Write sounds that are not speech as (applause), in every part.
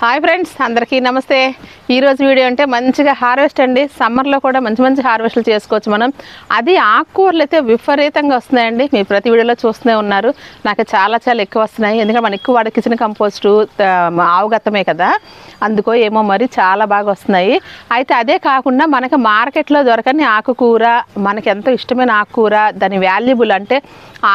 Hi friends అందరికీ నమస్తే. ఈరోజు వీడియో అంటే మంచిగా హార్వెస్ట్ అండి. సమ్మర్లో కూడా మంచి మంచి హార్వెస్ట్లు చేసుకోవచ్చు మనం. అది ఆకుకూరలు అయితే విపరీతంగా వస్తున్నాయండి. మీ ప్రతి వీడియోలో చూస్తూనే ఉన్నారు. నాకు చాలా చాలా ఎక్కువ వస్తున్నాయి. ఎందుకంటే మనం ఎక్కువ వాడే కిచెన్ కంపోస్టు ఆవుగత్తమే కదా. అందుకో ఏమో మరి చాలా బాగా వస్తున్నాయి. అయితే అదే కాకుండా మనకి మార్కెట్లో దొరకని ఆకుకూర మనకి ఎంతో ఇష్టమైన ఆకుకూర దాని వాల్యుబుల్ అంటే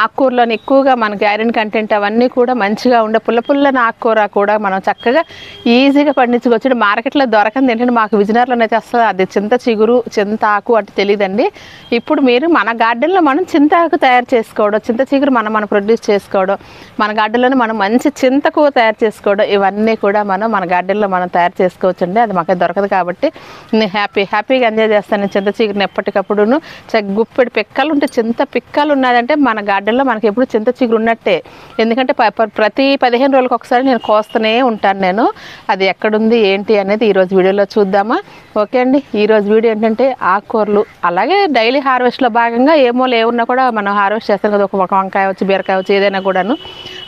ఆకుకూరలోని ఎక్కువగా మనకి ఐరన్ కంటెంట్ అవన్నీ కూడా మంచిగా ఉండే పుల్ల పుల్లని ఆకుకూర కూడా మనం చక్కగా ఈజీగా పండించుకోవచ్చు. మార్కెట్లో దొరకంది ఏంటంటే మాకు విజయనగరంలో అయితే అసలు అది చింత చిగురు చింత ఆకు అంటే తెలియదండి. ఇప్పుడు మీరు మన గార్డెన్లో మనం చింత ఆకు తయారు చేసుకోవడం చింత చిగురు మనం మనం ప్రొడ్యూస్ చేసుకోవడం మన గార్డెన్లోనే మనం మంచి చింతకు తయారు చేసుకోవడం ఇవన్నీ కూడా మనం మన గార్డెన్లో మనం తయారు చేసుకోవచ్చండి. అది మాకు దొరకదు కాబట్టి నేను హ్యాపీ హ్యాపీగా ఎంజాయ్ చేస్తాను. చింత చిగురుని ఎప్పటికప్పుడును. గుప్పెడు పిక్కలు ఉంటే చింత పిక్కలు ఉన్నదంటే మన గార్డెన్లో మనకి ఎప్పుడు చింత చిగురు ఉన్నట్టే. ఎందుకంటే ప- ప్రతి పదిహేను రోజులకు ఒకసారి నేను కోస్తూనే ఉంటాను నేను. అది ఎక్కడుంది ఏంటి అనేది ఈరోజు వీడియోలో చూద్దామా? ఓకే అండి. ఈరోజు వీడియో ఏంటంటే ఆకుకూరలు అలాగే డైలీ హార్వెస్ట్లో భాగంగా ఏమో లేవున్నా కూడా మనం హార్వెస్ట్ చేస్తాం కదా ఒక వంకాయ వచ్చి బీరకాయ వచ్చి ఏదైనా కూడాను.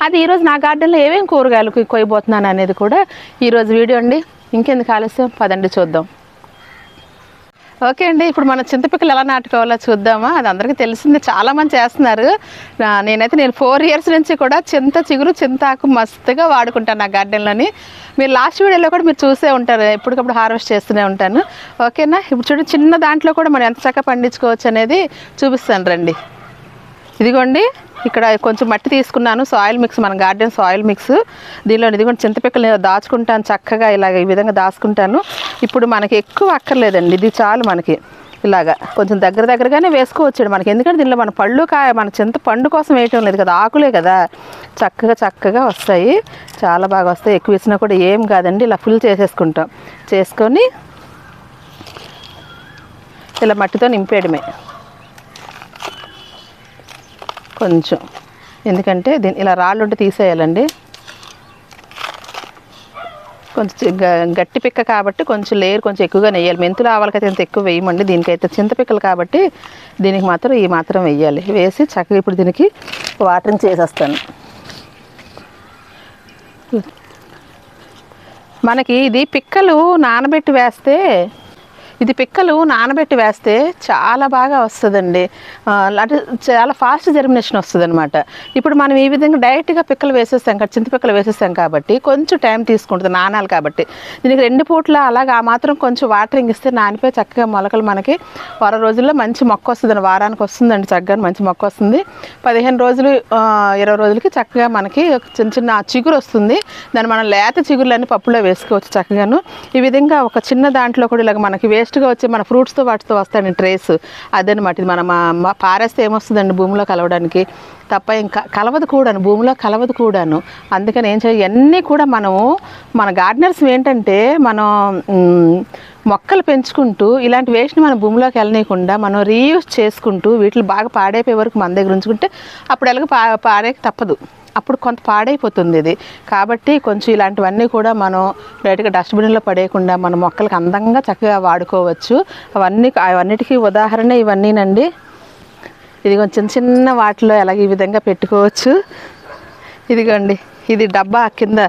అది ఈరోజు నా గార్డెన్లో ఏమేమి కూరగాయలు కొయ్యబోతున్నాను అనేది కూడా ఈరోజు వీడియో అండి. ఇంకెందుకు ఆలస్యం? పదండి చూద్దాం. ఓకే అండి ఇప్పుడు మన చింతపిక్కలు ఎలా నాటుకోవాలో చూద్దామా? అది అందరికీ తెలిసింది చాలామంది చేస్తున్నారు. నేనైతే నేను ఫోర్ ఇయర్స్ నుంచి కూడా చింత చిగురు చింతాకు మస్తుగా వాడుకుంటాను నా గార్డెన్లోని. మీరు లాస్ట్ వీడియోలో కూడా మీరు చూసే ఉంటారు ఎప్పటికప్పుడు హార్వెస్ట్ చేస్తూనే ఉంటాను. ఓకేనా? ఇప్పుడు చూడండి చిన్న దాంట్లో కూడా మనం ఎంత చక్కగా పండించుకోవచ్చు అనేది చూపిస్తాను రండి. ఇదిగోండి. ఇక్కడ కొంచెం మట్టి తీసుకున్నాను సాయిల్ మిక్స్ మన గార్డెన్ సాయిల్ మిక్స్ దీనిలో ఇదిగోండి చింతపిక్కలు దాచుకుంటాను చక్కగా ఇలాగ ఈ విధంగా దాచుకుంటాను. ఇప్పుడు మనకి ఎక్కువ అక్కర్లేదండి ఇది చాలు మనకి. ఇలాగా కొంచెం దగ్గర దగ్గరగానే వేసుకోవచ్చు మనకి. ఎందుకంటే దీనిలో మన పళ్ళు కాయ మన చింత పండు కోసం వేయటం లేదు కదా ఆకులే కదా. చక్కగా చక్కగా వస్తాయి చాలా బాగా వస్తాయి. ఎక్కువ వేసినా కూడా ఏం కాదండి ఇలా ఫుల్ చేసేసుకుంటాం. చేసుకొని ఇలా మట్టితో నింపేయడమే. కొంచెం. ఎందుకంటే దీని ఇలా రాళ్ళు ఉంటే తీసేయాలండి. కొంచెం గట్టి పిక్క కాబట్టి కొంచెం లేయర్ కొంచెం ఎక్కువగా వేయాలి మెంతులు ఆవాలకైతే ఇంత ఎక్కువ వేయమండి. దీనికైతే చింతపిక్కలు కాబట్టి దీనికి మాత్రం ఈ మాత్రం వేయాలి. వేసి చక్కగా ఇప్పుడు దీనికి వాటరింగ్ చేసేస్తాను. మనకి ఇది పిక్కలు నానబెట్టి వేస్తే ఇది పిక్కలు నానబెట్టి వేస్తే చాలా బాగా వస్తుందండి. అంటే చాలా ఫాస్ట్ జర్మినేషన్ వస్తుంది అనమాట ఇప్పుడు మనం ఈ విధంగా డైరెక్ట్గా పిక్కలు వేసేస్తాం కదా చింతపిక్కలు వేసేస్తాం కాబట్టి కొంచెం టైం తీసుకుంటుంది నానాలి కాబట్టి. దీనికి రెండు పూట్ల అలాగ ఆ మాత్రం కొంచెం వాటరింగ్ ఇస్తే నానిపోయి చక్కగా మొలకలు మనకి వారం రోజుల్లో మంచి మొక్క వస్తుంది వారానికి వస్తుందండి చక్కగా మంచి మొక్క వస్తుంది. పదిహేను రోజులు ఇరవై రోజులకి చక్కగా మనకి ఒక చిన్న చిన్న చిగురు వస్తుంది. దాన్ని మనం లేత చిగురులన్నీ పప్పులో వేసుకోవచ్చు చక్కగాను. ఈ విధంగా ఒక చిన్న దాంట్లో కూడా ఇలాగ మనకి వేస్ట్గా వచ్చే మన ఫ్రూట్స్తో వాటితో వస్తాయండి ట్రేస్. అదనమాట ఇది మన మా- పారేస్తే ఏమొస్తుందండి భూమిలో కలవడానికి? తప్ప ఇంకా కలవదు కూడాను. భూమిలో కలవదు కూడాను. అందుకని ఏం చేయాలి? ఇవన్నీ కూడా మనము మన గార్డెనర్స్ ఏంటంటే మనం మొక్కలు పెంచుకుంటూ ఇలాంటి వేస్ట్ని మన భూమిలోకి వెళ్ళనీయకుండా మనం రీయూస్ చేసుకుంటూ వీటిని బాగా పాడైపోయే వరకు మన దగ్గర ఉంచుకుంటే అప్పుడు ఎలాగ పా పాడే తప్పదు. అప్పుడు కొంత పాడైపోతుంది ఇది. కాబట్టి కొంచెం ఇలాంటివన్నీ కూడా మనం డైరెక్ట్గా డస్ట్బిన్లో పడేయకుండా మన మొక్కలకు అందంగా చక్కగా వాడుకోవచ్చు. అవన్నీ అవన్నిటికీ ఉదాహరణ ఇవన్నీనండి. ఇది కొంచెం చిన్న వాటిలో ఎలాగ ఈ విధంగా పెట్టుకోవచ్చు. ఇదిగోండి. ఇది డబ్బా కింద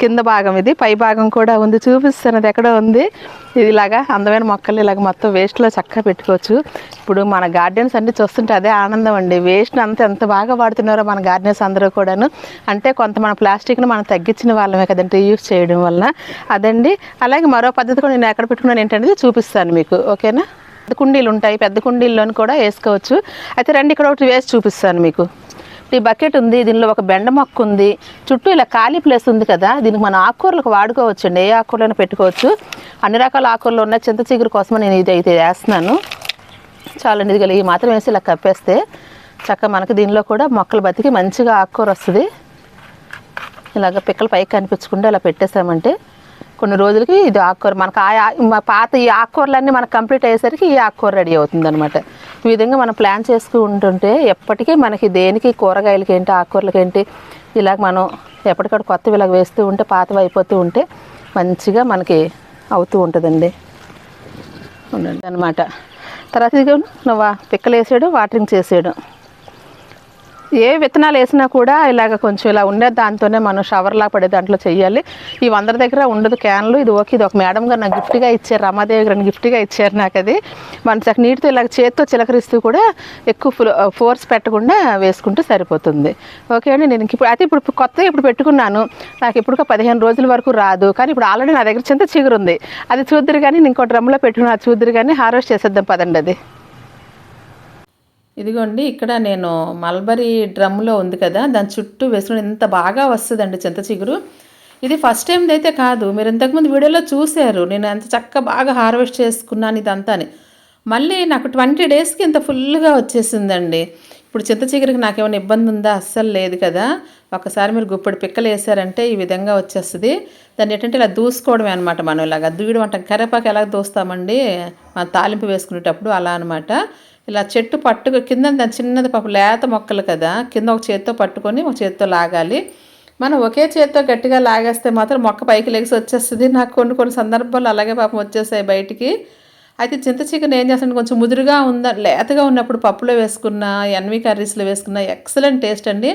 కింద భాగం ఇది. పై భాగం కూడా ఉంది. చూపిస్తాను అది ఉంది. ఇది ఇలాగా అందమైన మొక్కలు ఇలాగ మొత్తం వేస్ట్లో చక్కగా పెట్టుకోవచ్చు. ఇప్పుడు మన గార్డెన్స్ అన్ని చూస్తుంటే అదే ఆనందం అండి. వేస్ట్ అంత ఎంత బాగా వాడుతున్నారో మన గార్డెన్స్ అందరూ కూడాను. అంటే కొంత మన ప్లాస్టిక్ను మనం తగ్గించిన వాళ్ళమే కదంటే యూస్ చేయడం వల్ల. అదండి. అలాగే మరో పద్ధతి కూడా నేను ఎక్కడ పెట్టుకున్నాను ఏంటనేది చూపిస్తాను మీకు. ఓకేనా పెద్ద కుండీలు ఉంటాయి. పెద్ద కుండీల్లోని కూడా వేసుకోవచ్చు. అయితే రండి ఇక్కడ ఒకటి వేసి చూపిస్తాను మీకు. ఈ బకెట్ ఉంది దీనిలో ఒక బెండ మొక్క ఉంది. చుట్టూ ఇలా ఖాళీ ప్లేస్ ఉంది కదా దీనికి మనం ఆకుకూరలకు వాడుకోవచ్చు అండి ఏ ఆకుకూరలైనా పెట్టుకోవచ్చు. అన్ని రకాల ఆకుకూరలు ఉన్న చింత చిగురు కోసం నేను ఇది అయితే వేస్తున్నాను. చాలండి ఇది ఈ మాత్రం వేసి ఇలా కప్పేస్తే చక్కగా మనకి దీనిలో కూడా మొక్కలు బతికి మంచిగా ఆకుకూర వస్తుంది. ఇలాగ పిక్కలు పైకి కనిపించకుండా ఇలా పెట్టేసామంటే కొన్ని రోజులకి ఇది ఆకుకూర. మనకు ఆ పాత ఈ ఆకుకూరలన్నీ మనకు కంప్లీట్ అయ్యేసరికి ఈ ఆకుకూర రెడీ అవుతుంది అనమాట ఈ విధంగా మనం ప్లాన్ చేసుకుంటుంటే ఎప్పటికీ మనకి దేనికి కూరగాయలకి ఏంటి ఆకుకూరలకి ఏంటి ఇలాగ మనం ఎప్పటికప్పుడు కొత్తవి ఇలాగ వేస్తూ ఉంటే పాతవి అయిపోతూ ఉంటే మంచిగా మనకి అవుతూ ఉంటుందండి. ఉండండి. అనమాట తర్వాత ఇదిగో నువ్వు పిక్కలు వేసాడు వాటరింగ్ చేసాడు. ఏ విత్తనాలు వేసినా కూడా ఇలాగ కొంచెం ఇలా ఉండే దాంతోనే మనం షవర్లా పడే దాంట్లో చేయాలి. ఈ అందరి దగ్గర ఉండదు క్యాన్లు. ఇది ఓకే ఇది ఒక మేడం గారు నాకు గిఫ్ట్గా ఇచ్చారు. రమాదేవి గారు గిఫ్ట్గా ఇచ్చారు నాకు అది. మన చక్క నీటితో ఇలాగ చేత్తో చిలకరిస్తూ కూడా ఎక్కువ ఫోర్స్ పెట్టకుండా వేసుకుంటే సరిపోతుంది. ఓకే అండి నేను ఇప్పుడు అయితే ఇప్పుడు కొత్తగా ఇప్పుడు పెట్టుకున్నాను. నాకు ఇప్పుడు పదిహేను రోజుల వరకు రాదు. కానీ ఇప్పుడు ఆల్రెడీ నా దగ్గర చింత చిగురుంది. అది చూద్దరు కానీ నేను ఇంకో డ్రమ్లో పెట్టుకుని అది చూద్దరు కానీ హార్వెస్ట్ చేసేద్దాం పదండి అది. ఇదిగోండి ఇక్కడ నేను మల్బరీ డ్రమ్లో ఉంది కదా దాని చుట్టూ వేసుకుని ఇంత బాగా వస్తుందండి చింత చిగురు. ఇది ఫస్ట్ టైం అయితే కాదు మీరు ఇంతకుముందు వీడియోలో చూశారు నేను ఎంత చక్క బాగా హార్వెస్ట్ చేసుకున్నాను ఇదంతా అని. మళ్ళీ నాకు ట్వంటీ డేస్కి ఇంత ఫుల్గా వచ్చేసిందండి. ఇప్పుడు చింత చిగురికి నాకేమైనా ఇబ్బంది ఉందా? అస్సలు లేదు కదా. ఒకసారి మీరు గుప్పడి పిక్కలు వేసారంటే ఈ విధంగా వచ్చేస్తుంది. దాన్ని ఏంటంటే ఇలా దూసుకోవడమే అనమాట మనం ఇలాగ దూయడం అంటే కరేపాకు ఎలా దూస్తామండి? మన తాలింపు వేసుకునేటప్పుడు అలా అనమాట ఇలా చెట్టు పట్టుకు కింద దాని చిన్నది పాప లేత మొక్కలు కదా కింద ఒక చేత్తో పట్టుకొని ఒక చేత్తో లాగాలి. మనం ఒకే చేత్తో గట్టిగా లాగేస్తే మాత్రం మొక్క పైకి లెగిసి వచ్చేస్తుంది. నాకు కొన్ని కొన్ని సందర్భాలు అలాగే పాపం వచ్చేసాయి బయటికి. అయితే చింత చికెన్ ఏం చేస్తాను కొంచెం ముదురుగా ఉందా లేతగా ఉన్నప్పుడు పప్పులో వేసుకున్న ఎన్వి కర్రీస్లో వేసుకున్న ఎక్సలెంట్ టేస్ట్ అండి.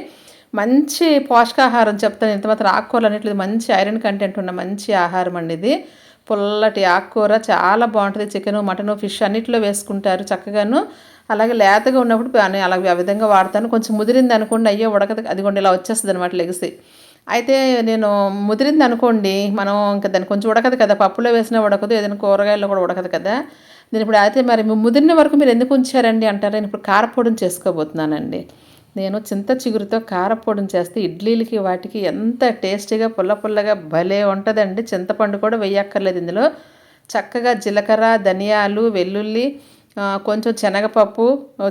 మంచి పోషకాహారం చెప్తాను. ఇంత మాత్రం ఆకుకూరలు అనేట్లేదు మంచి ఐరన్ కంటెంట్ ఉన్న మంచి ఆహారం అండి ఇది. పుల్లటి ఆకుకూర చాలా బాగుంటుంది. చికెను మటను ఫిష్ అన్నిట్లో వేసుకుంటారు చక్కగాను. అలాగే లేతగా ఉన్నప్పుడు అలాగే ఆ విధంగా వాడతాను. కొంచెం ముదిరింది అనుకోండి అయ్యో ఉడకదు అదిగోండి ఇలా వచ్చేస్తుంది అనమాట లెగిసి. అయితే నేను ముదిరింది అనుకోండి మనం ఇంకా దాన్ని కొంచెం ఉడకదు కదా పప్పులో వేసినా ఉడకదు ఏదైనా కూరగాయల్లో కూడా ఉడకదు కదా. నేను ఇప్పుడు అయితే మరి ముదిరిన వరకు మీరు ఎందుకు ఉంచారండి అంటారు? నేను ఇప్పుడు కారపొడిని చేసుకోబోతున్నానండి. నేను చింత చిగురుతో కారపొడిని చేస్తే ఇడ్లీలకి వాటికి ఎంత టేస్టీగా పుల్ల పుల్లగా భలే ఉంటుందండి. చింతపండు కూడా వేయక్కర్లేదు ఇందులో. చక్కగా జీలకర్ర ధనియాలు వెల్లుల్లి కొంచెం శనగపప్పు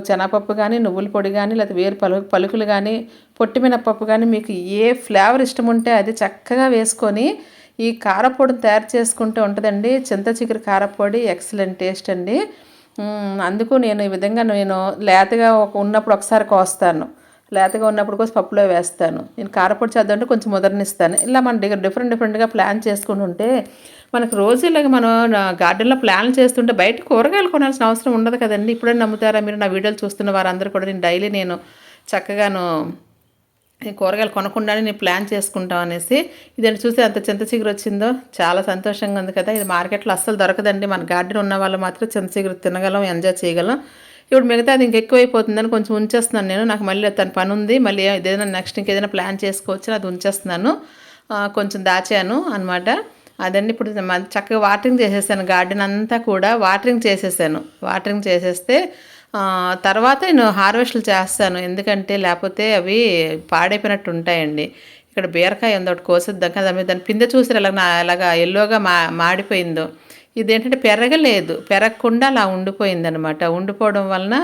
శనగపప్పు కానీ నువ్వుల పొడి కానీ లేకపోతే వేరు పలు పలుకులు కానీ పొట్టిమినపప్పు కానీ మీకు ఏ ఫ్లేవర్ ఇష్టం ఉంటే అది చక్కగా వేసుకొని ఈ కారపొడిని తయారు చేసుకుంటూ ఉంటుందండి. చింత చిగురు కారపొడి ఎక్సలెంట్ టేస్ట్ అండి. అందుకు నేను ఈ విధంగా నేను లేతగా ఉన్నప్పుడు ఒకసారి కోస్తాను. లేతగా ఉన్నప్పుడు కోసం పప్పులో వేస్తాను. నేను కారపొడి చేద్దామంటే కొంచెం ముదరనిస్తాను. ఇలా మనం డిఫరెంట్ డిఫరెంట్గా ప్లాన్ చేసుకుని ఉంటే మనకు రోజు ఇలాగ మనం గార్డెన్లో ప్లాన్ చేస్తుంటే బయట కూరగాయలు కొనాల్సిన అవసరం ఉండదు కదండి. ఇప్పుడే నమ్ముతారా మీరు? నా వీడియోలు చూస్తున్న వారందరూ కూడా నేను డైలీ నేను చక్కగాను కూరగాయలు కొనకుండానే నేను ప్లాన్ చేసుకుంటాం అనేసి ఇదండి చూసి అంత చింత చిగురు వచ్చిందో? చాలా సంతోషంగా ఉంది కదా. ఇది మార్కెట్లో అస్సలు దొరకదండి. మన గార్డెన్ ఉన్న వాళ్ళు మాత్రం చింత చిగురు తినగలం ఎంజాయ్ చేయగలం. ఇప్పుడు మిగతా అది ఇంకెక్కువైపోతుందని కొంచెం ఉంచేస్తున్నాను నేను. నాకు మళ్ళీ తన పని ఉంది. మళ్ళీ ఏదైనా నెక్స్ట్ ఇంకేదైనా ప్లాన్ చేసుకోవచ్చు అది ఉంచేస్తున్నాను. కొంచెం దాచాను అనమాట అదండి ఇప్పుడు చక్కగా వాటరింగ్ చేసేసాను. గార్డెన్ అంతా కూడా వాటరింగ్ చేసేసాను. వాటరింగ్ చేసేస్తే తర్వాత నేను హార్వెస్ట్లు చేస్తాను. ఎందుకంటే లేకపోతే అవి పాడైపోయినట్టు ఉంటాయండి. ఇక్కడ బీరకాయ ఉంది ఒకటి కోసిద్దాం కదా దాని పిందె చూసారు? ఎలా అలాగా ఎల్లోగా మా మాడిపోయిందో. ఇదేంటంటే పెరగలేదు పెరగకుండా అలా ఉండిపోయింది అనమాట ఉండిపోవడం వలన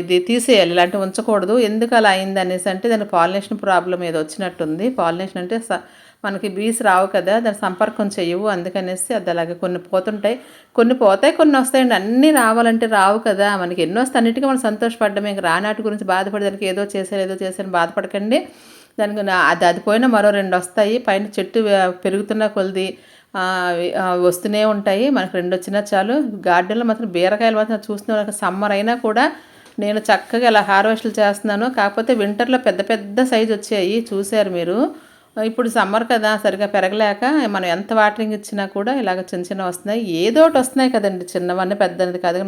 ఇది తీసేయాలి. ఇలాంటివి ఉంచకూడదు. ఎందుకు అలా అయింది అనేసి అంటే దాని పాలినేషన్ ప్రాబ్లం ఏదో వచ్చినట్టుంది. పాలినేషన్ అంటే మనకి బీస్ రావు కదా దాని సంపర్కం చేయవు అందుకనేసి అది అలాగే కొన్ని పోతుంటాయి. కొన్ని పోతాయి కొన్ని వస్తాయండి. అన్నీ రావాలంటే రావు కదా. మనకి ఎన్నో వస్తాయి. అన్నిటికీ మనం సంతోషపడ్డం ఇంకా రానాటి గురించి బాధపడి దానికి ఏదో చేశారు ఏదో చేశారని బాధపడకండి. దానికి అది అది పోయినా మరో రెండు వస్తాయి. పైన చెట్టు పెరుగుతున్న కొలిది వస్తూనే ఉంటాయి. మనకు రెండు వచ్చినా చాలు. గార్డెన్లో మాత్రం బీరకాయలు మాత్రం చూస్తున్న సమ్మర్ అయినా కూడా నేను చక్కగా ఇలా హార్వెస్ట్లు చేస్తున్నాను. కాకపోతే వింటర్లో పెద్ద పెద్ద సైజు వచ్చాయి. చూశారు మీరు? ఇప్పుడు సమ్మర్ కదా సరిగా పెరగలేక మనం ఎంత వాటరింగ్ ఇచ్చినా కూడా ఇలాగ చిన్న చిన్న వస్తున్నాయి. ఏదో ఒకటి వస్తున్నాయి కదండి చిన్నవన్నీ పెద్దది కాదు.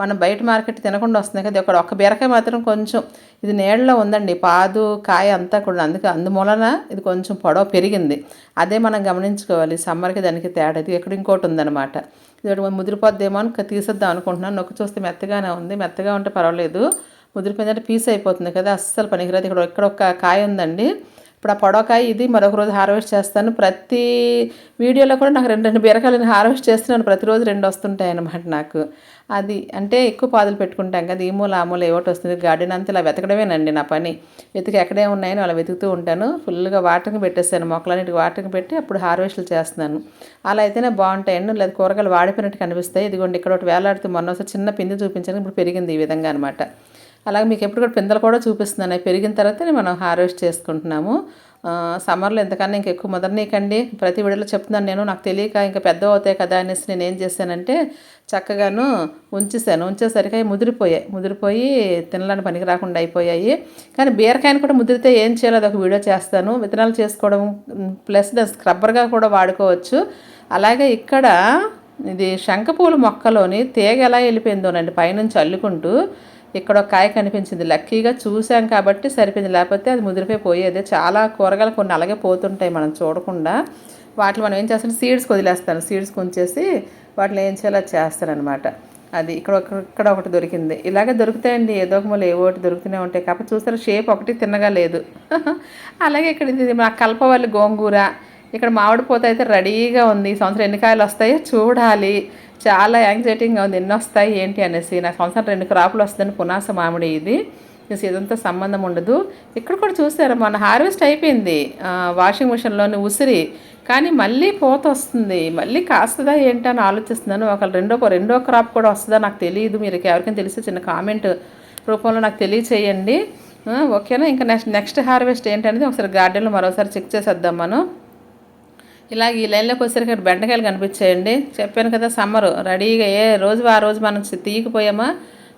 మనం బయట మార్కెట్ తినకుండా వస్తున్నాయి కదా ఒక ఒక్క బీరకాయ మాత్రం కొంచెం ఇది నీళ్ళలో ఉందండి. పాదు కాయ అంతా కూడా అందుకే అందుమూలన ఇది కొంచెం పొడవ పెరిగింది. అదే మనం గమనించుకోవాలి. సమ్మర్కి దానికి తేడా ఇది. ఎక్కడ ఇంకోటి ఉందన్నమాట. ఇది ముదిరిపోద్దేమో అని తీసేద్దాం అనుకుంటున్నాను. నొక్కి చూస్తే మెత్తగానే ఉంది. మెత్తగా ఉంటే పర్వాలేదు. ముదిరిపోయిందంటే పీస్ అయిపోతుంది కదా అస్సలు పనికిరాదు. ఇక్కడ ఇక్కడ ఒక కాయ ఉందండి. ఇప్పుడు ఆ పొడవకాయ ఇది మరొక రోజు హార్వెస్ట్ చేస్తాను. ప్రతి వీడియోలో కూడా నాకు రెండు రెండు బీరకాయలను హార్వెస్ట్ చేస్తున్నాను. ప్రతిరోజు రెండు వస్తుంటాయి అనమాట నాకు. అది అంటే ఎక్కువ పాదులు పెట్టుకుంటాం కదా ఈ మూల ఆ మూల ఏవోటి వస్తుంది. గార్డెన్ అంతా ఇలా వెతకడమేనండి నా పని. వెతికి ఎక్కడే ఉన్నాయని అలా వెతుకుతూ ఉంటాను. ఫుల్గా వాటర్కి పెట్టేస్తాను. మొక్కలన్నిటికి వాటర్కి పెట్టి అప్పుడు హార్వెస్ట్లు చేస్తున్నాను. అలా అయితేనే బాగుంటాయండి లేదా కూరగాయలు వాడిపోయినట్టు కనిపిస్తాయి. ఇదిగోండి ఇక్కడ ఒకటి వేలాడుతూ మొన్న చిన్న పిండి చూపించాను. ఇప్పుడు పెరిగింది ఈ విధంగా అనమాట అలాగే మీకు ఎప్పుడు కూడా పిందలు కూడా చూపిస్తున్నాను. పెరిగిన తర్వాతనే మనం హార్వెస్ట్ చేసుకుంటున్నాము. సమ్మర్లో ఎంతకన్నా ఇంక ఎక్కువ ముదరనీకండి ప్రతి వీడియోలో చెప్తున్నాను నేను నాకు తెలియక ఇంకా పెద్ద అవుతాయి కదా అనేసి నేను ఏం చేశానంటే చక్కగాను ఉంచేసాను ఉంచేసరికి అవి ముదిరిపోయాయి. ముదిరిపోయి తినడానికి పనికి రాకుండా అయిపోయాయి. కానీ బీరకాయని కూడా ముదిరితే ఏం చేయాలో అదొక వీడియో చేస్తాను. విత్తనాలు చేసుకోవడం ప్లస్ దాని స్క్రబ్బర్గా కూడా వాడుకోవచ్చు. అలాగే ఇక్కడ ఇది శంఖపూల మొక్కలోని తీగ ఎలా వెళ్ళిపోయిందోనండి పైనుంచి అల్లుకుంటూ ఇక్కడ ఒక కాయ కనిపించింది. లక్కీగా చూసాం కాబట్టి సరిపోయింది. లేకపోతే అది ముదిరిపోయి పోయేది. చాలా కూరగాయలు కొన్ని అలాగే పోతుంటాయి మనం చూడకుండా. వాటిని మనం ఏం చేస్తాం? సీడ్స్ వదిలేస్తాను సీడ్స్ కొంచేసి వాటిని ఏం చేయాలో అది చేస్తానమాట అది ఇక్కడ ఇక్కడ ఒకటి దొరికింది. ఇలాగే దొరుకుతాయండి. ఏదో ఒక మూల ఏవో ఒకటి దొరుకుతూనే ఉంటాయి. కాకపోతే చూస్తారు షేప్ ఒకటి తిన్నగా లేదు. (laughs) అలాగే ఇక్కడ ఇది మా కల్పవల్లి గోంగూర. ఇక్కడ మామిడి పూత అయితే రెడీగా ఉంది. ఈ సంవత్సరం ఎన్ని కాయలు వస్తాయో చూడాలి. చాలా యాంగ్జైటీగా ఉంది. ఎన్ని వస్తాయి ఏంటి అనేసి. నా సంవత్సరం రెండు క్రాపులు వస్తుందని పునాస మామిడి ఇది. ఇదంతా సంబంధం ఉండదు. ఇక్కడ కూడా చూసారు మన హార్వెస్ట్ అయిపోయింది. వాషింగ్ మిషన్లోని ఉసిరి. కానీ మళ్ళీ పూత వస్తుంది. మళ్ళీ కాస్తుందా ఏంటి అని ఆలోచిస్తున్నాను. ఒక రెండో రెండో క్రాప్ కూడా వస్తుందా నాకు తెలియదు. మీరు ఎవరికైనా తెలిస్తే చిన్న కామెంట్ రూపంలో నాకు తెలియచేయండి. ఓకేనా? ఇంకా నెక్స్ట్ నెక్స్ట్ హార్వెస్ట్ ఏంటనేది ఒకసారి గార్డెన్లో మరోసారి చెక్ చేసేద్దాం మనం. ఇలాగ ఈ లైన్లోకి వచ్చేసరికి బెండకాయలు కనిపించాయండి. చెప్పాను కదా సమ్మరు రెడీగా ఏ రోజు ఆ రోజు మనం తీయకపోయామా?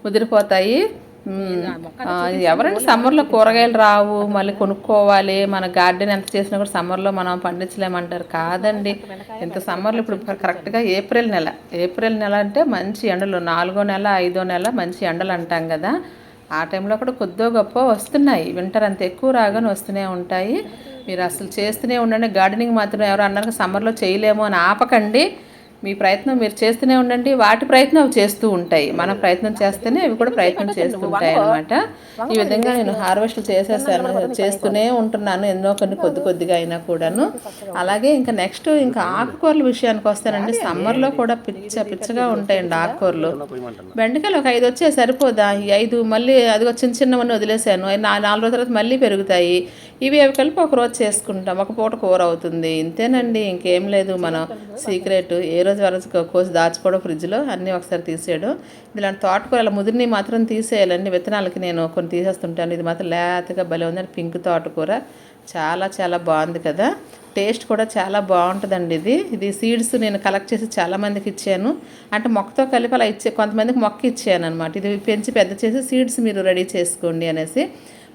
ముదిరిపోతాయి. ఎవరండి సమ్మర్లో కూరగాయలు రావు మళ్ళీ కొనుక్కోవాలి మన గార్డెన్ ఎంత చేసినా కూడా సమ్మర్లో మనం పండించలేమంటారు. కాదండి. ఇంత సమ్మర్లో ఇప్పుడు కరెక్ట్గా ఏప్రిల్ నెల. ఏప్రిల్ నెల అంటే మంచి ఎండలు నాలుగో నెల ఐదో నెల మంచి ఎండలు అంటాం కదా. ఆ టైంలో కూడా కొద్దో గొప్ప వస్తున్నాయి. వింటర్ అంత ఎక్కువ రాగానే వస్తూనే ఉంటాయి. మీరు అసలు చేస్తూనే ఉండండి. గార్డెనింగ్ మాత్రం ఎవరు అన్నారు సమ్మర్లో చేయలేము అని ఆపకండి. మీ ప్రయత్నం మీరు చేస్తూనే ఉండండి. వాటి ప్రయత్నం అవి చేస్తూ ఉంటాయి. మన ప్రయత్నం చేస్తేనే అవి కూడా ప్రయత్నం చేస్తూ ఉంటాయి అనమాట ఈ విధంగా నేను హార్వెస్ట్ చేసేసాను. చేస్తూనే ఉంటున్నాను. ఎన్నో కొన్ని కొద్ది కొద్దిగా అయినా కూడాను. అలాగే ఇంకా నెక్స్ట్ ఇంకా ఆకుకూరల విషయానికి వస్తానండి సమ్మర్లో కూడా పిచ్చ పిచ్చగా ఉంటాయండి ఆకుకూరలు. బెండకాయలు ఒక ఐదు వచ్చే సరిపోదా? ఈ ఐదు మళ్ళీ అదిగో చిన్న చిన్నవన్నీ వదిలేసాను. అవి నాలుగు రోజుల తర్వాత మళ్ళీ పెరుగుతాయి. ఇవి అవి కలిపి ఒక రోజు చేసుకుంటాం. ఒక పూట కూర అవుతుంది. ఇంతేనండి ఇంకేం లేదు. మనం సీక్రెట్ ఏ రోజు వరకు కోసి దాచుకోవడం ఫ్రిడ్జ్లో అన్నీ ఒకసారి తీసేయడం. ఇలాంటి తోటకూర అలా ముదిరిని మాత్రం తీసేయాలండి. విత్తనాలకి నేను కొన్ని తీసేస్తుంటాను. ఇది మాత్రం లేతగా భలే ఉందండి. పింక్ తోటకూర. చాలా చాలా బాగుంది కదా. టేస్ట్ కూడా చాలా బాగుంటుందండి ఇది. ఇది సీడ్స్ నేను కలెక్ట్ చేసి చాలామందికి ఇచ్చాను. అంటే మొక్కతో కలిపి అలా ఇచ్చే కొంతమందికి మొక్క ఇచ్చాను అనమాట ఇది పెంచి పెద్ద చేసి సీడ్స్ మీరు రెడీ చేసుకోండి అనేసి.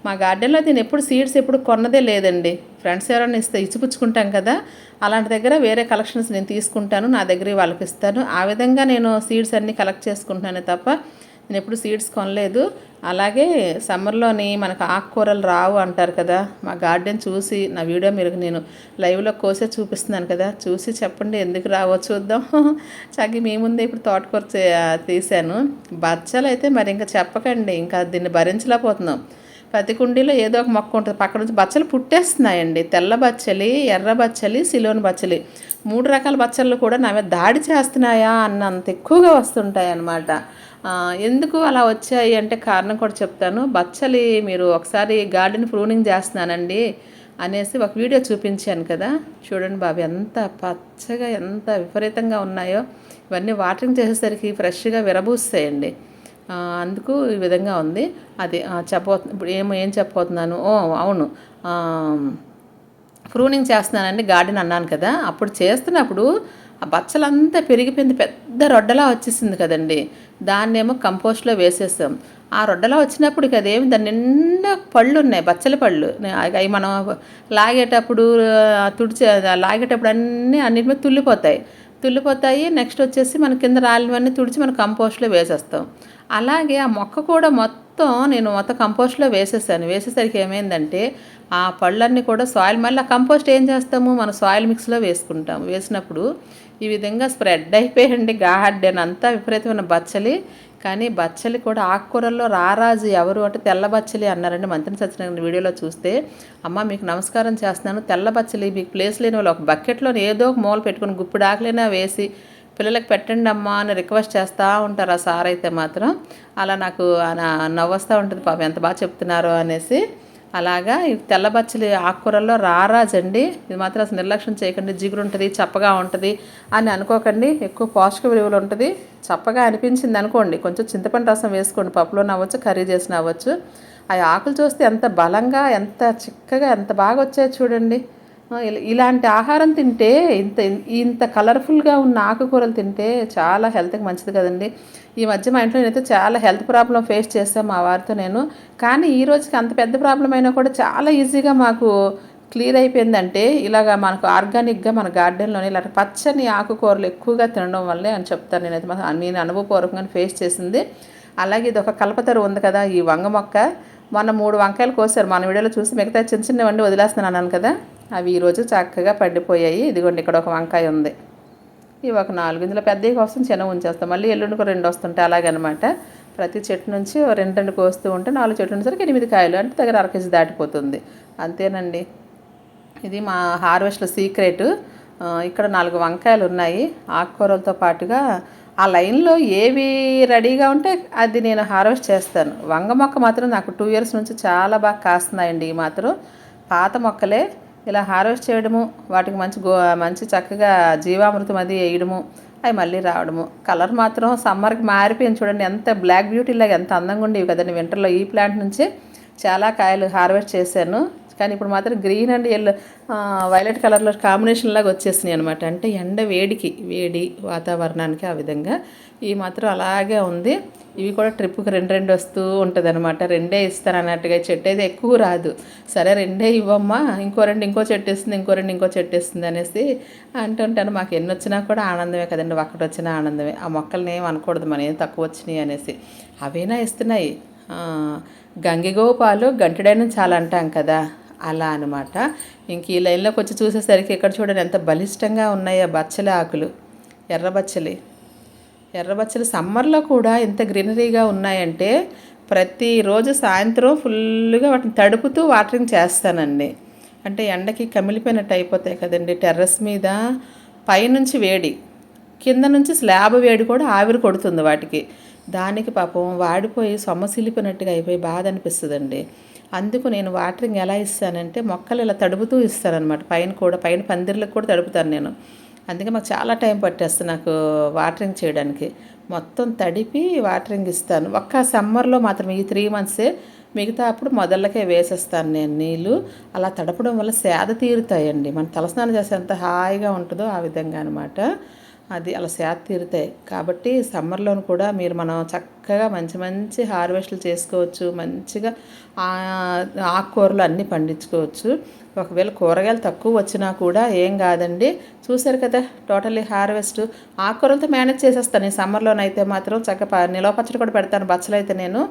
మా గార్డెన్లో నేను ఎప్పుడు సీడ్స్ ఎప్పుడు కొన్నదే లేదండి. ఫ్రెండ్స్ ఎవరైనా ఇస్తే ఇచ్చిపుచ్చుకుంటాం కదా. అలాంటి దగ్గర వేరే కలెక్షన్స్ నేను తీసుకుంటాను నా దగ్గర వాళ్ళకి ఇస్తాను. ఆ విధంగా నేను సీడ్స్ అన్నీ కలెక్ట్ చేసుకుంటున్నానే తప్ప నేను ఎప్పుడు సీడ్స్ కొనలేదు. అలాగే సమ్మర్లోని మనకు ఆకుకూరలు రావు అంటారు కదా. మా గార్డెన్ చూసి నా వీడియో మీరు నేను లైవ్లో కోసే చూపిస్తున్నాను కదా. చూసి చెప్పండి ఎందుకు రావో చూద్దాం. (laughs) చగ్గి మీ ముందే ఇప్పుడు తోటకూర చే- తీశాను. బచ్చలు అయితే మరి ఇంకా చెప్పకండి. ఇంకా దీన్ని భరించలేకపోతున్నాం. ప్రతి కుండీలో ఏదో ఒక మొక్క ఉంటుంది. పక్క నుంచి బచ్చలు పుట్టేస్తున్నాయండి. తెల్ల బచ్చలి ఎర్ర బచ్చలి సిలోని బచ్చలి. మూడు రకాల బచ్చలు కూడా నా మీద దాడి చేస్తున్నాయా అన్నంత ఎక్కువగా వస్తుంటాయి అన్నమాట ఎందుకు అలా వచ్చాయి అంటే కారణం కూడా చెప్తాను. బచ్చలి మీరు ఒకసారి గార్డెన్ ప్రూనింగ్ చేస్తున్నానండి అనేసి ఒక వీడియో చూపించాను కదా. చూడండి బాబు ఎంత పచ్చగా ఎంత విపరీతంగా ఉన్నాయో. ఇవన్నీ వాటరింగ్ చేసేసరికి ఫ్రెష్గా విరబూస్తాయండి. అందుకు ఈ విధంగా ఉంది. అది చెప్పబో ఇప్పుడు ఏమో ఏం చెప్పబోతున్నాను? ఓ అవును. ప్రూనింగ్ చేస్తున్నానండి గార్డెన్ అన్నాను కదా. అప్పుడు చేస్తున్నప్పుడు ఆ బచ్చలంతా పెరిగిపోయింది పెద్ద రొడ్డలా వచ్చేసింది కదండి. దాన్నేమో కంపోస్ట్లో వేసేసాం. ఆ రొడ్డలా వచ్చినప్పుడు కదేమి దాని నిండా పళ్ళు ఉన్నాయి బచ్చల పళ్ళు. అవి మనం లాగేటప్పుడు తుడిచే లాగేటప్పుడు అన్నీ అన్నిటి మీద తుల్లిపోతాయి తుల్లిపోతాయి నెక్స్ట్ వచ్చేసి మన కింద రాలినవన్నీ తుడిచి మనం కంపోస్ట్లో వేసేస్తాం. అలాగే ఆ మొక్క కూడా మొత్తం నేను మొత్తం కంపోస్ట్లో వేసేసాను. వేసేసరికి ఏమైందంటే ఆ పళ్ళన్నీ కూడా సాయిల్ మళ్ళీ ఆ కంపోస్ట్ ఏం చేస్తాము? మన సాయిల్ మిక్స్లో వేసుకుంటాం వేసినప్పుడు ఈ విధంగా స్ప్రెడ్ అయిపోయండి గార్డెన్ అంతా. విపరీతమైన బచ్చలి. కానీ బచ్చలి కూడా ఆకుకూరల్లో రారాజు ఎవరు అంటే తెల్ల బచ్చలి అన్నారండి మంత్రి సత్యనారాయణ వీడియోలో చూస్తే. అమ్మ మీకు నమస్కారం చేస్తున్నాను. తెల్ల బచ్చలి మీకు ప్లేస్ లేని వాళ్ళు ఒక బకెట్లో ఏదో ఒక మూల పెట్టుకుని గుప్పుడు ఆకులైనా వేసి పిల్లలకు పెట్టండి అమ్మా అని రిక్వెస్ట్ చేస్తూ ఉంటారు ఆ సార్ అయితే మాత్రం. అలా నాకు నవ్వస్తూ ఉంటుంది పాపం ఎంత బాగా చెప్తున్నారో అనేసి. అలాగా ఈ తెల్లబచ్చలి ఆకుకూరల్లో రారాజండి. ఇది మాత్రం అసలు నిర్లక్ష్యం చేయకండి జిగురు ఉంటుంది చప్పగా ఉంటుంది అని అనుకోకండి. ఎక్కువ పోషక విలువలు ఉంటుంది. చప్పగా అనిపించింది అనుకోండి కొంచెం చింతపండు రసం వేసుకోండి పప్పులో అవ్వచ్చు కర్రీ చేసిన అవ్వచ్చు ఆ ఆకులు చూస్తే ఎంత బలంగా ఎంత చిక్కగా ఎంత బాగా వచ్చాయో చూడండి. ఇలాంటి ఆహారం తింటే ఇంత ఇంత కలర్ఫుల్గా ఉన్న ఆకుకూరలు తింటే చాలా హెల్త్కి మంచిది కదండి. ఈ మధ్య మా ఇంట్లో నేనైతే చాలా హెల్త్ ప్రాబ్లం ఫేస్ చేస్తాను మా వారితో నేను. కానీ ఈ రోజుకి అంత పెద్ద ప్రాబ్లం అయినా కూడా చాలా ఈజీగా మాకు క్లియర్ అయిపోయిందంటే ఇలాగా మనకు ఆర్గానిక్గా మన గార్డెన్లోనే ఇలాంటి పచ్చని ఆకుకూరలు ఎక్కువగా తినడం వల్లే అని చెప్తాను నేనైతే. మా- నేను అనుభవపూర్వకంగా ఫేస్ చేసింది. అలాగే ఇది ఒక కల్పతరు ఉంది కదా ఈ వంగ మొక్క. మొన్న మూడు వంకాయలు కోసారు. మన వీడియోలో చూసి మిగతా చిన్న చిన్న వండి వదిలేస్తున్నాను అన్నాను కదా. అవి ఈరోజు చక్కగా పండిపోయాయి. ఇదిగోండి ఇక్కడ ఒక వంకాయ ఉంది. ఇవి ఒక నాలుగు ఇందులో పెద్దవి కోసం చిన్న ఉంచేస్తాం. మళ్ళీ ఎల్లుండికి రెండు వస్తుంటాయి. అలాగనమాట. ప్రతి చెట్టు నుంచి ఓ రెండు రెండు కోస్తూ ఉంటే నాలుగు చెట్లు ఉండేసరికి ఎనిమిది కాయలు. అంటే దగ్గర అరకేజీ దాటిపోతుంది. అంతేనండి. ఇది మా హార్వెస్ట్లో సీక్రెట్. ఇక్కడ నాలుగు వంకాయలు ఉన్నాయి. ఆకుకూరలతో పాటుగా ఆ లైన్లో ఏవి రెడీగా ఉంటే అది నేను హార్వెస్ట్ చేస్తాను. వంగ మొక్క మాత్రం నాకు టూ ఇయర్స్ నుంచి చాలా బాగా కాస్తున్నాయండి ఈ మాత్రం. పాత మొక్కలే ఇలా హార్వెస్ట్ చేయడము వాటికి మంచి గో మంచి చక్కగా జీవామృతం అది వేయడము అవి మళ్ళీ రావడము. కలర్ మాత్రం సమ్మర్కి మారిపోయింది చూడండి ఎంత బ్లాక్ బ్యూటీ లాగా ఎంత అందంగా ఉండేవి కదండి. వింటర్లో ఈ ప్లాంట్ నుంచే చాలా కాయలు హార్వెస్ట్ చేశాను. కానీ ఇప్పుడు మాత్రం గ్రీన్ అండ్ ఎల్లో వైలెట్ కలర్లో కాంబినేషన్ లాగా వచ్చేసినాయి అనమాట అంటే ఎండ వేడికి వేడి వాతావరణానికి ఆ విధంగా ఇవి మాత్రం అలాగే ఉంది. ఇవి కూడా ట్రిప్కి రెండు రెండు వస్తూ ఉంటుంది అనమాట రెండే ఇస్తాను అన్నట్టుగా చెట్టు అయితే ఎక్కువ రాదు. సరే రెండే ఇవ్వమ్మా. ఇంకో రెండు ఇంకో చెట్టు ఇస్తుంది ఇంకో రెండు ఇంకో చెట్టు ఇస్తుంది అనేసి అంటుంటాను. మాకు ఎన్ని వచ్చినా కూడా ఆనందమే కదండి. ఒక్కటి వచ్చినా ఆనందమే. ఆ మొక్కల్ని ఏం అనకూడదు. మన ఏం తక్కువ వచ్చినాయి అనేసి. అవైనా ఇస్తున్నాయి? గంగిగోపాలు గంటడైన చాలా అంటాం కదా. అలా అనమాట ఇంక ఈ లైన్లోకి వచ్చి చూసేసరికి ఇక్కడ చూడండి ఎంత బలిష్టంగా ఉన్నాయో బచ్చలి ఆకులు. ఎర్ర బచ్చలి. సమ్మర్లో కూడా ఇంత గ్రీనరీగా ఉన్నాయంటే ప్రతిరోజు సాయంత్రం ఫుల్గా వాటిని తడుపుతూ వాటరింగ్ చేస్తానండి. అంటే ఎండకి కమిలిపోయినట్టు అయిపోతాయి కదండి టెర్రస్ మీద. పైనుంచి వేడి. కింద నుంచి స్లాబ్ వేడి కూడా ఆవిరి కొడుతుంది వాటికి. దానికి పాపం వాడిపోయి సొమ్మసిల్లిపోయినట్టుగా అయిపోయి బాధ అనిపిస్తుందండి. అందుకు నేను వాటరింగ్ ఎలా ఇస్తానంటే మొక్కలు ఇలా తడుపుతూ ఇస్తానన్నమాట పైన కూడా పైన పందిర్లకు కూడా తడుపుతాను నేను. అందుకే మాకు చాలా టైం పట్టేస్తుంది నాకు వాటరింగ్ చేయడానికి. మొత్తం తడిపి వాటరింగ్ ఇస్తాను. ఒక్క సమ్మర్లో మాత్రం ఈ త్రీ మంత్సే మిగతా అప్పుడు మొదళ్ళకే వేసేస్తాను నేను నీళ్ళు. అలా తడపడం వల్ల సేద తీరుతాయండి. మన తలస్నానం చేస్తే ఎంత హాయిగా ఉంటుందో ఆ విధంగా అనమాట అది అలా సేద తీరుతాయి కాబట్టి సమ్మర్లోను కూడా మీరు మనం చక్కగా మంచి మంచి హార్వెస్ట్లు చేసుకోవచ్చు. మంచిగా ఆకుకూరలు అన్నీ పండించుకోవచ్చు. ఒకవేళ కూరగాయలు తక్కువ వచ్చినా కూడా ఏం కాదండి. చూశారు కదా టోటల్లీ హార్వెస్ట్. ఆకుకూరలతో మేనేజ్ చేసేస్తాను. ఈ సమ్మర్లోనైతే మాత్రం చక్కగా నిలవ పచ్చడి కూడా పెడతాను బచ్చలు అయితే నేను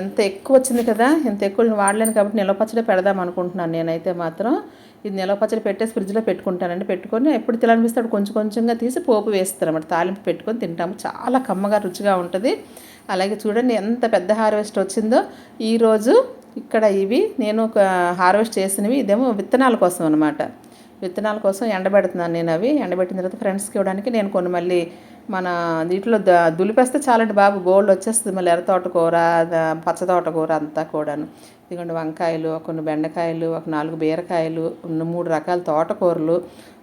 ఎంత ఎక్కువ వచ్చింది కదా ఎంత ఎక్కువ వాడలేను కాబట్టి నిలవ పచ్చడి పెడదాం అనుకుంటున్నాను నేనైతే మాత్రం. ఇది నిలవ పచ్చడి పెట్టేసి ఫ్రిడ్జ్లో పెట్టుకుంటానండి. పెట్టుకొని ఎప్పుడు తినాలనిపిస్తే అప్పుడు కొంచెం కొంచెంగా తీసి పోపు వేస్తారు అన్నమాట తాలింపు పెట్టుకొని తింటాము. చాలా కమ్మగా రుచిగా ఉంటుంది. అలాగే చూడండి ఎంత పెద్ద హార్వెస్ట్ వచ్చిందో. ఈరోజు ఇక్కడ ఇవి నేను ఒక హార్వెస్ట్ చేసినవి ఇదేమో విత్తనాల కోసం అనమాట విత్తనాల కోసం ఎండబెడుతున్నాను నేను అవి. ఎండబెట్టిన తర్వాత ఫ్రెండ్స్కి ఇవ్వడానికి నేను కొన్ని మళ్ళీ మన దీంట్లో ద దులిపేస్తే చాలండి బాబు. గోల్డ్ వచ్చేస్తుంది మళ్ళీ ఎర్ర తోటకూర పచ్చ తోటకూర అంతా కూడాను. ఇదిగోండి వంకాయలు కొన్ని బెండకాయలు ఒక నాలుగు బీరకాయలు ఉన్న మూడు రకాల తోటకూరలు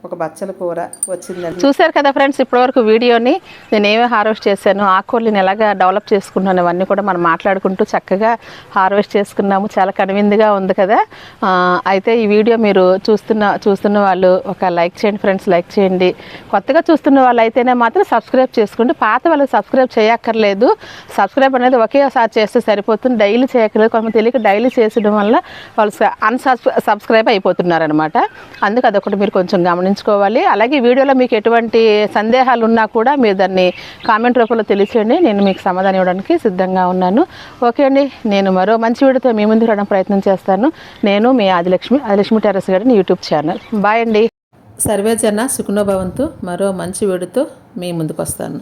ఒక బచ్చల కూర వచ్చిందండి. చూశారు కదా ఫ్రెండ్స్ ఇప్పటివరకు వీడియోని నేను ఏమి హార్వెస్ట్ చేశాను ఆకుకూరలను ఎలాగా డెవలప్ చేసుకున్నాను అవన్నీ కూడా మనం మాట్లాడుకుంటూ చక్కగా హార్వెస్ట్ చేసుకున్నాము. చాలా కనువిందుగా ఉంది కదా. అయితే ఈ వీడియో మీరు చూస్తున్న చూస్తున్న వాళ్ళు ఒక లైక్ చేయండి ఫ్రెండ్స్ లైక్ చేయండి. కొత్తగా చూస్తున్న వాళ్ళు అయితేనే మాత్రం సబ్స్క్రైబ్ చేసుకోండి పాత వాళ్ళకి సబ్స్క్రైబ్ చేయక్కర్లేదు. సబ్స్క్రైబ్ అనేది ఒకేసారి చేస్తే సరిపోతుంది. డైలీ చేయక్కర్లేదు. కొంత తెలియక డైలీ చేసడం వల్ల వాళ్ళు అన్సబ్ సబ్స్క్రైబ్ అయిపోతున్నారు అనమాట అందుకు అదొకటి మీరు కొంచెం గమనించుకోవాలి. అలాగే వీడియోలో మీకు ఎటువంటి సందేహాలు ఉన్నా కూడా మీరు దాన్ని కామెంట్ రూపంలో తెలియచేయండి. నేను మీకు సమాధానం ఇవ్వడానికి సిద్ధంగా ఉన్నాను. ఓకే అండి నేను మరో మంచి వీడియోతో మీ ముందుకు రావడం ప్రయత్నం చేస్తాను. నేను మీ ఆదిలక్ష్మి ఆదిలక్ష్మి టెరస్ గారిని యూట్యూబ్ ఛానల్. బాయ్ అండి. సర్వేజన సుఖనోభవంతో మరో మంచి వీడియోతో మీ ముందుకు వస్తాను.